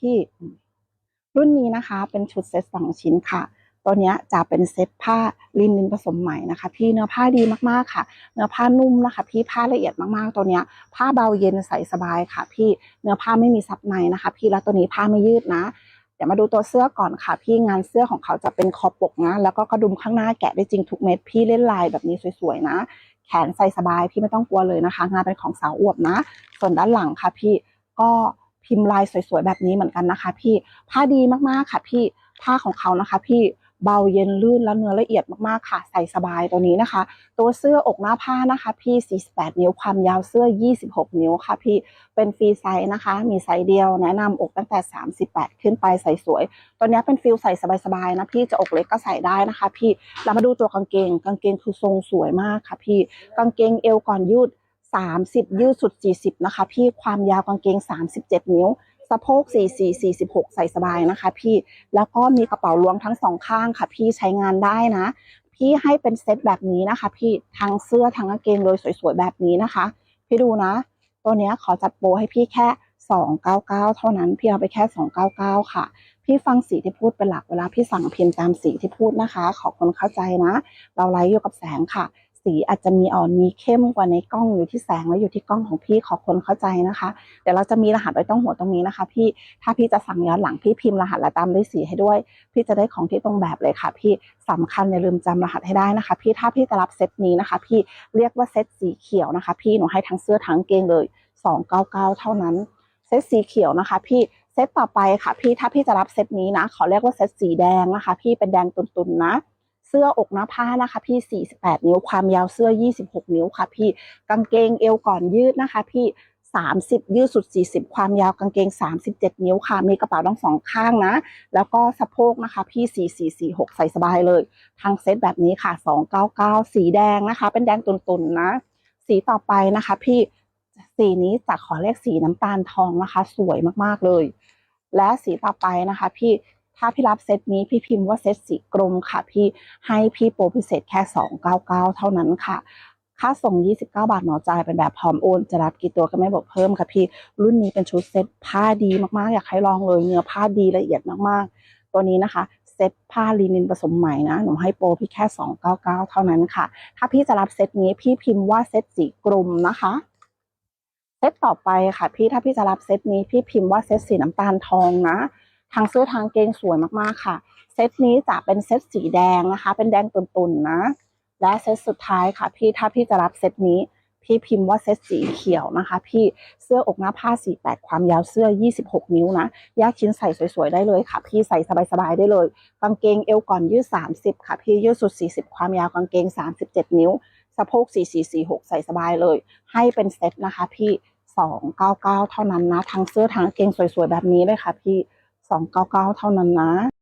พี่รุ่นนี้นะคะเป็นชุดเซ็ตสองชิ้นค่ะ ตัวนี้จะเป็นเซ็ตผ้าลินินผสมไหมนะคะ พี่เนื้อผ้าดีมากๆค่ะ เนื้อผ้านุ่มนะคะ พี่ผ้าละเอียดมากๆ ตัวนี้ผ้าเบาเย็นใส่สบายค่ะ พี่เนื้อผ้าไม่มีซับในนะคะ พี่แล้วตัวนี้ผ้าไม่ยืดนะเดี๋ยวมาดูตัวเสื้อก่อนค่ะ พี่งานเสื้อของเขาจะเป็นคอปกนะ แล้วก็กระดุมข้างหน้าแกะได้จริงทุกเม็ด พี่เล่นลายแบบนี้สวยๆนะ แขนใส่สบายพี่ไม่ต้องกลัวเลยนะคะ งานเป็นของสาวอวบนะ ส่วนด้านหลังค่ะ พี่ก็ พิมพ์ลายสวยๆแบบนี้เหมือนกันนะคะ พี่ผ้าดีมากๆค่ะพี่ผ้าของเขานะคะ พี่เบาเย็นลื่นแล้วเนื้อละเอียดมากๆค่ะ ใส่สบายตัวนี้นะคะ ตัวเสื้ออกหน้าผ้านะคะพี่ 48 นิ้วความยาวเสื้อ 26 นิ้วค่ะ พี่เป็นฟรีไซส์นะคะ มีไซส์เดียวแนะนำอกตั้งแต่ 38 ขึ้นไปใส่สวย ตัวนี้เป็นฟิลใส่สบายๆนะพี่จะอกเล็กก็ใส่ได้นะคะ พี่เรามาดูตัวกางเกง กางเกงคือทรงสวยมากค่ะ พี่กางเกงเอวก่อนยืด 30 ยืดสุด 40 นะคะ พี่ความยาวกางเกง 37 นิ้ว สะโพก 44 46 ใส่สบายนะคะ พี่แล้วก็มีกระเป๋าล้วงทั้งสองข้างค่ะ พี่ใช้งานได้นะ พี่ให้เป็นเซตแบบนี้นะคะ พี่ทั้งเสื้อทั้งกางเกงเลยสวยๆแบบนี้นะคะ พี่ดูนะ ตัวเนี้ยขอจัดโปรให้พี่แค่ 299 เท่านั้น พี่เอาไปแค่ 299 ค่ะ พี่ฟังสีที่พูดเป็นหลักเวลาพี่สั่งพิมพ์ตามสีที่พูดนะคะ ขอคนเข้าใจนะ เราไลฟ์อยู่กับแสงค่ะ สีอาจจะมีอ่อนมีเข้มกว่าในกล้องอยู่ที่แสงและอยู่ที่กล้องของพี่ขอคนเข้าใจนะคะ เดี๋ยวเราจะมีรหัสไว้ตรงหัวตรงนี้นะคะ พี่ถ้าพี่จะสั่งย้อนหลังพี่พิมพ์รหัสและตามด้วยสีให้ด้วย พี่จะได้ของที่ตรงแบบเลยค่ะ พี่สำคัญอย่าลืมจำรหัสให้ได้นะคะ พี่ถ้าพี่จะรับเซตนี้นะคะ พี่เรียกว่าเซตสีเขียวนะคะ พี่หนูให้ทั้งเสื้อทั้งกงเกงเลย299เท่านั้นเซตสีเขียวนะคะ พี่เซตต่อไปค่ะ พี่ถ้าพี่จะรับเซตนี้นะขอเรียกว่าเซตสีแดงนะคะ พี่เป็นแดงตุนๆนะ เสื้ออกหน้าผ้านะคะ พี่ 48 นิ้วความยาวเสื้อ 26 นิ้วค่ะ พี่กางเกงเอวก่อนยืดนะคะ พี่ 30 ยืดสุด 40 ความยาวกางเกง 37 นิ้วค่ะ มีกระเป๋าทั้งสองข้างนะ แล้วก็สะโพกนะคะ พี่ 4446 ใส่สบายเลยทั้งเซตแบบนี้ค่ะ 299 สีแดงนะคะ เป็นแดงตุนๆนะ สีต่อไปนะคะ พี่สีนี้จะขอเลขสีน้ำตาลทองนะคะ สวยมากๆเลย และสีต่อไปนะคะ พี่ ถ้าพี่รับเซตนี้พี่พิมพ์ว่าเซตสีกรมค่ะ พี่ให้พี่โปรพิเศษแค่ 299 เท่านั้นค่ะ ค่าส่ง 29 บาทหมอจ่ายเป็นแบบพร้อมโอน จะรับกี่ตัวก็ไม่บอกเพิ่มค่ะพี่ รุ่นนี้เป็นชุดเซตผ้าดีมากๆ อยากให้ลองเลย เนื้อผ้าดีละเอียดมากๆ ตัวนี้นะคะเซ็ตผ้าลีนินผสมไหมนะ หนูให้โปรพี่แค่ 299 เท่านั้นค่ะ ถ้าพี่จะรับเซตนี้พี่พิมพ์ว่าเซตสีกรมนะคะ เซตต่อไปค่ะ พี่ถ้าพี่จะรับเซตนี้พี่พิมพ์ว่าเซตสีน้ำตาลทองนะ ทางเสื้อทางเกงสวยมากๆค่ะ เซตนี้จะเป็นเซตสีแดงนะคะ เป็นแดงตุ่นๆนะ และเซตสุดท้ายค่ะ พี่ถ้าพี่จะรับเซตนี้ พี่พิมพ์ว่าเซตสีเขียวนะคะ พี่เสื้ออกหน้าผ้า 48 ความยาวเสื้อ 26 นิ้วนะแยกชิ้นใส่สวยๆได้เลยค่ะ พี่ใส่สบายๆได้เลยกางเกงเอวก่อนยืด 30 ค่ะ พี่ยืดสุด 40 ความยาวกางเกง 37 นิ้วสะโพก 4446 ใส่สบายเลย ให้เป็นเซตนะคะ พี่ 299 เท่านั้นนะทั้งเสื้อทั้งกางเกงสวยๆแบบนี้เลยค่ะพี่ 299 เท่านั้นนะ